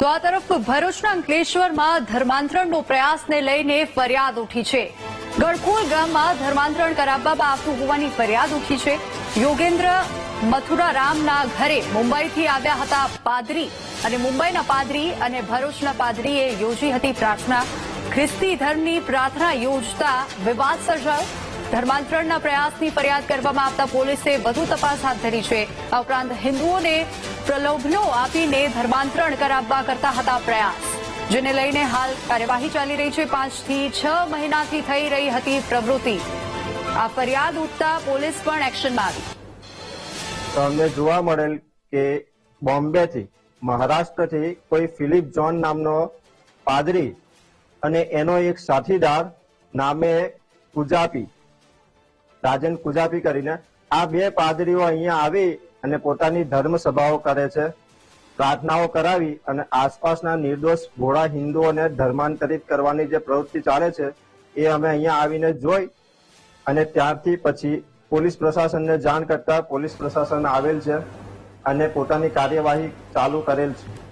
તો આ તરફ ભરૂચના અંકલેશ્વરમાં ધર્માંતરણનો પ્રયાસને લઈને ફરિયાદ ઉઠી છે. ગળખોલ ગામમાં ધર્માંતરણ કરાવવામાં આવતું હોવાની ફરિયાદ ઉઠી છે. યોગેન્દ્ર મથુરારામના ઘરે મુંબઈથી આવ્યા હતા પાદરી અને મુંબઈના પાદરી અને ભરૂચના પાદરીએ યોજી હતી પ્રાર્થના. ખ્રિસ્તી ધર્મની પ્રાર્થના યોજતા વિવાદ સર્જાયો. ધર્માંતરણના પ્રયાસની ફરિયાદ કરવામાં આવતા પોલીસે વધુ તપાસ હાથ ધરી છે. આ ઉપરાંત હિન્દુઓને પ્રલોભનો આપીને ધર્માંતરણ કરાવવા કરતા હતા પ્રયાસ, જેને લઈને હાલ કાર્યવાહી ચાલી રહી છે. પાંચથી છ મહિનાથી થઈ રહી હતી પ્રવૃત્તિ. આ ફરિયાદ ઉઠતા પોલીસ પણ એક્શનમાં આવી. અમને જોવા મળેલ કે બોમ્બેથી, મહારાષ્ટ્રથી કોઈ ફિલિપ જોન નામનો પાદરી અને એનો એક સાથીદાર નામે કુજાપી, રાજન કુજાપી કરીને આ બે પાદરીઓ અહીંયા આવી અને પોતાની ધર્મ સભાઓ કરે છે. પ્રાર્થનાઓ કરાવી અને આસપાસના નિર્દોષ ભોળા હિન્દુઓને ધર્માંતરિત કરવાની જે પ્રવૃત્તિ ચાલે છે, એ અમે અહીંયા આવીને જોઈ અને ત્યારથી પછી પોલીસ પ્રશાસનને જાણ કરતા પોલીસ પ્રશાસન આવેલ છે અને પોતાની કાર્યવાહી ચાલુ કરેલ છે.